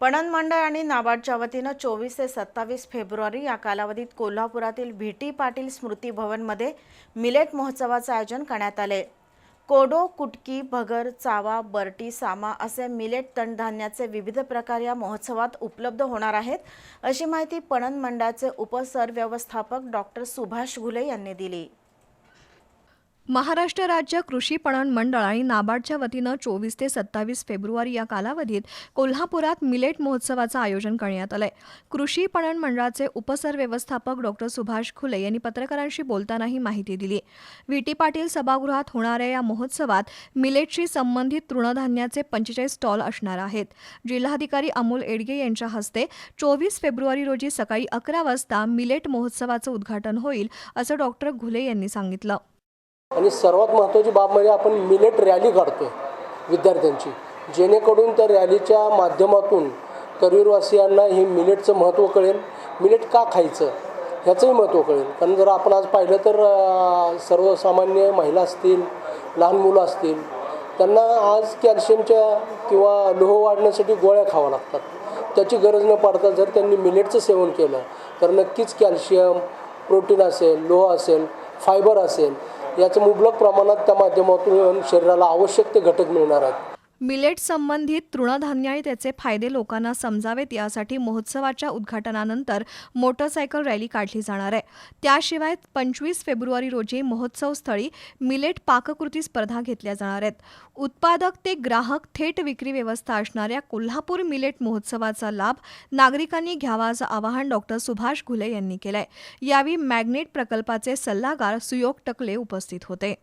पणन मंडळ आणि नाबार्डच्या वतीनं चोवीस ते सत्तावीस फेब्रुवारी या कालावधीत कोल्हापुरातील व्ही पाटील स्मृती भवनमध्ये मिलेट महोत्सवाचं आयोजन करण्यात आले कोडो कुटकी भगर चावा बर्टी सामा असे मिलेट तणधान्याचे विविध प्रकार या महोत्सवात उपलब्ध होणार आहेत अशी माहिती पणन मंडळाचे उपसरव्यवस्थापक डॉक्टर सुभाष घुले यांनी दिली. महाराष्ट्र राज्य कृषी पणन मंडळ आणि नाबार्डच्या वतीनं चोवीस ते सत्तावीस फेब्रुवारी या कालावधीत कोल्हापुरात मिलेट महोत्सवाचं आयोजन करण्यात आलंय. कृषी पणन मंडळाचे उपसरव्यवस्थापक डॉक्टर सुभाष खुले यांनी पत्रकारांशी बोलताना ही माहिती दिली. व्हीटी पाटील सभागृहात होणाऱ्या या महोत्सवात मिलेटशी संबंधित तृणधान्याचे पंचेचाळीस स्टॉल असणार आहेत. जिल्हाधिकारी अमोल एडगे यांच्या हस्ते चोवीस फेब्रुवारी रोजी सकाळी अकरा वाजता मिलेट महोत्सवाचं उद्घाटन होईल असं डॉक्टर घुले यांनी सांगितलं. आणि सर्वात महत्त्वाची बाब म्हणजे आपण मिलेट रॅली काढतोय विद्यार्थ्यांची. जेणेकरून त्या रॅलीच्या माध्यमातून करिअरवासियांना हे मिलेटचं महत्त्व कळेल. मिलेट का खायचं? ह्याचंही महत्त्व कळेल. कारण जर आपण आज पाहिलं तर सर्वसामान्य महिला असतील लहान मुलं असतील त्यांना आज कॅल्शियमच्या किंवा लोह वाढण्यासाठी गोळ्या खाव्या लागतात. त्याची गरज न पाडता जर त्यांनी मिलेटचं सेवन केलं तर नक्कीच कॅल्शियम प्रोटीन असेल लोह असेल फायबर असेल याचं मुबलक प्रमाणात त्या माध्यमातून शरीराला आवश्यक ते घटक मिळणार आहेत. मिलेट संबंधित तृणधान्य आणि त्याचे फायदे लोकांना समजावेत यासाठी महोत्सवाच्या उद्घाटनानंतर मोटरसायकल रॅली काढली जाणार आहे. त्याशिवाय पंचवीस फेब्रुवारी रोजी महोत्सव स्थळी मिलेट पाककृती स्पर्धा घेतल्या जाणार आहेत. उत्पादक ते ग्राहक थेट विक्री व्यवस्था असणाऱ्या कोल्हापूर मिलेट महोत्सवाचा लाभ नागरिकांनी घ्यावा असं आवाहन डॉक्टर सुभाष घुले यांनी केलंय. यावेळी मॅग्नेट प्रकल्पाचे सल्लागार सुयोग टकले उपस्थित होते.